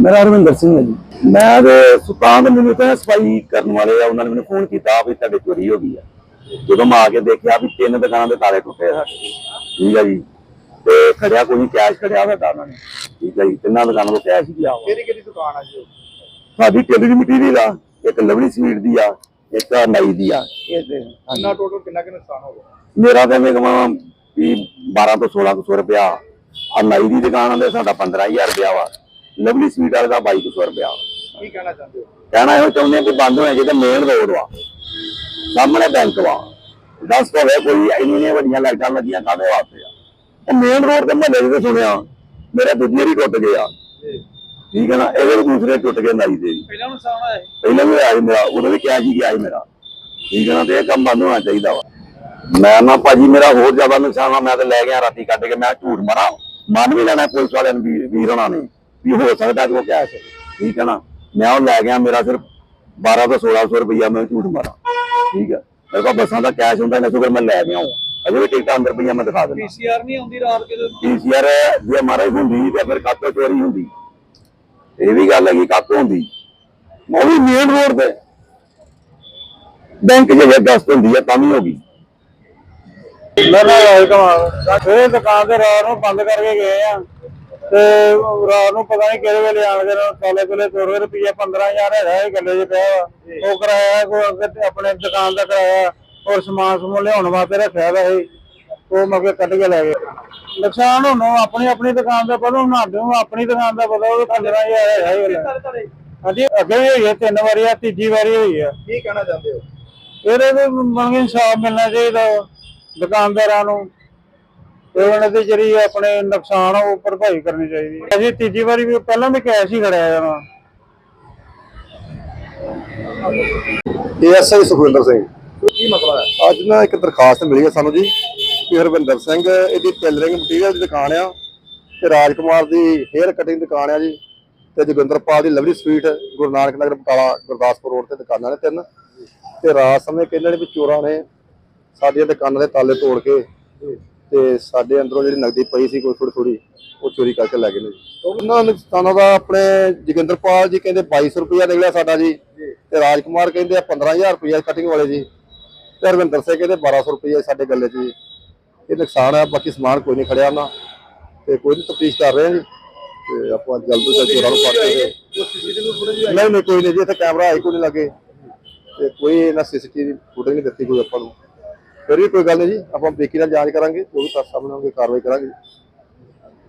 ਮੇਰਾ ਰਵਿੰਦਰ ਸਿੰਘ ਹੈ ਜੀ। ਮੈਂ ਤੇ ਸੁਲਤਾਨ ਦੇ ਮੈਨੂੰ ਤਾਂ ਸਫ਼ਾਈ ਕਰਨ ਵਾਲੇ ਆ ਉਹਨਾਂ ਨੇ ਮੈਨੂੰ ਫੋਨ ਕੀਤਾ ਵੀ ਤੁਹਾਡੇ ਚੋਰੀ ਹੋ ਗਈ ਆ। ਜਦੋਂ ਮੈਂ ਆ ਕੇ ਦੇਖਿਆ ਵੀ ਤਿੰਨ ਦੁਕਾਨਾਂ ਦੇ ਤਾਲੇ ਟੁੱਟੇ ਆ ਠੀਕ ਹੈ ਜੀ। ਤੇ ਖੜਿਆ ਕੋਈ ਕੈਸ਼ ਖੜਿਆ ਹੋਇਆ ਉਹਨਾਂ ਨੇ। ਠੀਕ ਹੈ ਜੀ ਤਿੰਨਾਂ ਦੁਕਾਨਾਂ ਤੋਂ ਕੈਸ਼ ਹੀ ਵਾ ਕਿਹੜੀ ਕਿਹੜੀ ਦੁਕਾਨ ਆ ਜੀ? ਸਾਡੀ ਟੇਲਰ ਦੀ ਮਟੀਰੀਅਲ ਆ ਇੱਕ ਲਵਲੀ ਸਵੀਟ ਦੀ ਆ ਇੱਕ ਨਾਈ ਦੀ ਆ। ਤੇ। ਕਿੰਨਾ ਟੋਟਲ ਕਿੰਨਾ ਕਿ ਨੁਕਸਾਨ ਹੋ ਗਿਆ? ਮੇਰਾ ਤੇ ਮੈਂ ਕਹਾਂ ਵੀ 12 ਤੋਂ 1600 ਰੁਪਿਆ ਆ। ਨਾਈ ਦੀ ਦੁਕਾਨ ਦੇ ਸਾਡਾ 15000 ਰੁਪਿਆ ਵਾ। ਲਵਲੀ ਸਵੀਟ ਵਾਲੇ ਦਾ 2200 ਰੁਪਿਆ ਕੀ ਕਹਿਣਾ ਚਾਹੁੰਦੇ ਹੋ? ਕਹਿਣਾ ਇਹੋ ਚਾਹੁੰਦੇ ਆ ਕਿ ਬੰਦ ਹੋਇਆ ਜਿਹਦੇ ਮੇਨ ਰੋਡ ਵਾ। ਸਾਹਮਣੇ ਬੈਂਕ ਵਾ। ਦੱਸ ਹੋਵੇ ਕੋਈ ਇੰਨੀਆਂ ਵੱਡੀਆਂ ਲਾਈਟਾਂ ਲੱਗੀਆਂ ਕਾਹਦੇ ਵਾਸਤੇ ਆ। ਉਹ ਮੇਨ ਰੋਡ ਤੇ ਮਹੱਲੇ ਦੇ ਸੁਣਿਆ ਮੇਰੇ ਦੂਜੇ ਵੀ ਟੁੱਟ ਗਏ ਆ ਠੀਕ ਹੈ ਨਾ ਇਹਦੇ ਦੂਸਰੇ ਟੁੱਟ ਗਏ ਨਾਈ ਦੇ। ਪਹਿਲਾਂ ਨੁਕਸਾਨ ਹੋਇਆ ਪਹਿਲਾਂ ਵੀ ਆਇਆ ਮੇਰਾ ਉਦੋਂ ਵੀ ਕਿਹਾ ਸੀ ਗਿਆ ਸੀ ਮੇਰਾ। ਠੀਕ ਹੈ ਨਾ ਤੇ ਇਹ ਕੰਮ ਬੰਦ ਹੋਣਾ ਚਾਹੀਦਾ ਵਾ। ਮੈਂ ਨਾ ਭਾਜੀ ਮੇਰਾ ਹੋਰ ਜ਼ਿਆਦਾ ਨੁਕਸਾਨ ਆ ਮੈਂ ਤੇ ਲੈ ਗਿਆ ਰਾਤੀ ਕੱਢ ਕੇ ਮੈਂ ਝੂਠ ਮਾਰਾਂ। ਮੰਨ ਵੀ ਲੈਣਾ ਪੁਲਿਸ ਵਾਲਿਆਂ ਨੂੰ ਵੀ ਵੀਰ ਹੋਣਾ ਨੇ। ਵੀ ਹੋ ਸਕਦਾ ਕਿ ਉਹ ਕੈਸ਼ ਹੈ। ਠੀਕ ਹੈ ਨਾ? ਮੈਂ ਉਹ ਲੈ ਗਿਆ ਮੇਰਾ ਸਿਰਫ 12 ਤੋਂ 1600 ਰੁਪਈਆ ਮੈਂ ਝੂਠ ਮਾਰਾਂ। ਠੀਕ ਹੈ? ਮੇਰੇ ਕੋਲ ਬੱਸਾਂ ਦਾ ਕੈਸ਼ ਹੁੰਦਾ ਨਾ ਸ਼ੁਕਰ ਮੈਂ ਲੈ ਗਿਆ ਹਾਂ ਅਜੇ ਵੀ ਟਿਕਟਾਂ ਅੰਦਰ ਪਈਆਂ ਮੈਂ ਦਿਖਾ ਦਿੰਦਾ। ਪੀਸੀਆਰ ਨਹੀਂ ਆਉਂਦੀ ਰਾਤ ਕਿਤੇ? ਪੀਸੀਆਰ ਜੇ ਮਾਰੇ ਹੁੰਦੀ ਤੇ ਫਿਰ ਕਾਤੋਂ ਚੋਰੀ ਹੁੰਦੀ। ਇਹ ਵੀ ਗੱਲ ਹੈਗੀ ਕਾਤੋਂ ਹੁੰਦੀ। ਉਹ ਵੀ ਮੇਨ ਰੋਡ ਤੇ। ਬੈਂਕ ਜੇ ਦਸਤ ਹੁੰਦੀ ਆ ਤਾਂ ਵੀ ਹੋ ਗਈ। ਮੈਂ ਨਾ ਵਾਲਕਮ ਇਹ ਦੁਕਾਨ ਤੇ ਰਾਤ ਨੂੰ ਬੰਦ ਕਰਕੇ ਗਏ ਆ। ਤੇ ਰਾਤ ਨੂੰ ਪਤਾ ਨਹੀਂ ਕਿਹੜੇ ਵੇਲੇ ਆਣ ਕੇ ਕਾਲੇ ਕੋਲੇ ਤੋਰ ਰੁਪਈਆ 15000 ਹੈਗਾ ਇਹ ਗੱਲੇ 'ਚ ਪਿਆ ਉਹ ਕਰਾਇਆ ਕੋਈ ਆਪਣੇ ਦੁਕਾਨ ਦਾ ਕਰਾਇਆ ਔਰ ਸਮਾਨ ਸਮੂਨ ਲਿਆਉਣ ਵਾਸਤੇ ਰੱਖਿਆ ਵਾ ਇਹ। ਉਹ ਮਗੇ ਕੱਢ ਕੇ ਲੈ ਗਏ ਨੁਕਸਾਨ ਹੁਣ ਆਪਣੀ ਆਪਣੀ ਦੁਕਾਨ ਦਾ ਪਤਾ ਹੁਣ ਸਾਨੂੰ ਆਪਣੀ ਦੁਕਾਨ ਦਾ ਪਤਾ ਉਹ 15000 ਹੈਗਾ ਇਹ ਵਾਲਾ। ਹਾਂਜੀ ਅੱਗੇ ਵੀ ਹੋਈ ਹੈ ਤਿੰਨ ਵਾਰੀ ਆ ਤੀਜੀ ਵਾਰੀ ਹੋਈ ਆ। ਕੀ ਕਹਿਣਾ ਚਾਹੁੰਦੇ ਹੋ? ਇਹਦੇ ਮੰਗੇ ਇਨਸਾਫ ਮਿਲਣਾ ਚਾਹੀਦਾ ਦੁਕਾਨਦਾਰਾਂ ਨੂੰ। ਤੇ ਉਹਨਾਂ ਦੀ ਜਿਹੜੀ ਆਪਣੇ ਨੁਕਸਾਨ ਆ ਉਹ ਭਰਪਾਈ ਕਰਨੀ ਚਾਹੀਦੀ ਹੈ। ਅਸੀਂ ਤੀਜੀ ਵਾਰੀ ਵੀ ਪਹਿਲਾਂ ਵੀ ਕੈਸ਼ ਹੀ ਖੜਿਆ ਜਾਣਾ ਏਐਸਆਈ ਸੁਖਵਿੰਦਰ ਸਿੰਘ। ਕੀ ਮਸਲਾ ਹੈ? ਅੱਜ ਨਾ ਇੱਕ ਦਰਖਾਸਤ ਮਿਲੀ ਹੈ ਸਾਨੂੰ ਜੀ ਕਿ ਹਰਵਿੰਦਰ ਸਿੰਘ ਇਹਦੀ ਟੇਲਰਿੰਗ ਮਟੀਰੀਅਲ ਦੀ ਦੁਕਾਨ ਆ ਤੇ ਰਾਜਕੁਮਾਰ ਦੀ ਹੇਅਰ ਕਟਿੰਗ ਦੁਕਾਨ ਆ ਜੀ ਤੇ ਜੋਗਿੰਦਰਪਾਲ ਦੀ lovely sweet Guru Nanak Nagar Batala Gurdaspur road ਤੇ ਦੁਕਾਨਾਂ ਨੇ ਤਿੰਨ। ਤੇ ਰਾਤ ਸਮੇਂ ਕਹਿੰਦੇ ਨੇ ਵੀ ਚੋਰਾਂ ਨੇ ਸਾਡੀਆਂ ਦੁਕਾਨਾਂ ਦੇ ਤਾਲੇ ਤੋੜ ਕੇ ਤੇ ਸਾਡੇ ਅੰਦਰੋਂ ਜਿਹੜੀ ਨਗਦੀ ਪਈ ਸੀ ਕੋਈ ਥੋੜੀ ਥੋੜੀ ਉਹ ਚੋਰੀ ਕਰਕੇ ਲੈ ਗਏ ਨੇ ਜੀ। ਉਹਨਾਂ ਨੁਕਸਾਨਾਂ ਦਾ ਆਪਣੇ ਜੋਗਿੰਦਰਪਾਲ ਜੀ ਕਹਿੰਦੇ 2200 ਰੁਪਇਆ ਨਿਕਲਿਆ ਸਾਡਾ ਜੀ। ਤੇ ਰਾਜਕੁਮਾਰ ਕਹਿੰਦੇ ਆ 15000 ਰੁਪਇਆ ਕਟਿੰਗ ਵਾਲੇ ਜੀ। ਤੇ ਹਰਵਿੰਦਰ ਸਿੰਘ ਕਹਿੰਦੇ 1200 ਰੁਪਏ ਸਾਡੇ ਗੱਲੇ 'ਚ ਜੀ। ਇਹ ਨੁਕਸਾਨ ਹੈ ਬਾਕੀ ਸਮਾਨ ਕੋਈ ਨਹੀਂ ਖੜਿਆ ਉਹਨਾਂ ਤੇ ਕੋਈ ਨਹੀਂ ਤਫਤੀਸ਼ ਕਰ ਰਹੇ ਹਾਂ ਜੀ। ਤੇ ਆਪਾਂ ਜਲਦ ਤੋਂ ਜਲਦ ਚੋਰਾਂ ਨੂੰ ਫੜ ਨਹੀਂ ਨਹੀਂ, ਕੋਈ ਨਹੀਂ ਜੀ, ਇੱਥੇ ਕੈਮਰਾ ਆਈ ਕੋਈ ਨਹੀਂ ਲੱਗੇ। ਤੇ ਕੋਈ ਇਹਨਾਂ ਸੀਸੀਟੀਵੀ ਫੁਟੇਜ ਨਹੀਂ ਦਿੱਤੀ ਕੋਈ ਆਪਾਂ ਨੂੰ। ਫਿਰ ਵੀ ਕੋਈ ਗੱਲ ਨਹੀਂ ਜੀ, ਆਪਾਂ ਬਰੀਕੀ ਨਾਲ ਜਾਂਚ ਕਰਾਂਗੇ ਉਹ ਵੀ ਕਰ ਸਾਹਮਣੇ ਆਉਣਗੇ ਕਾਰਵਾਈ ਕਰਾਂਗੇ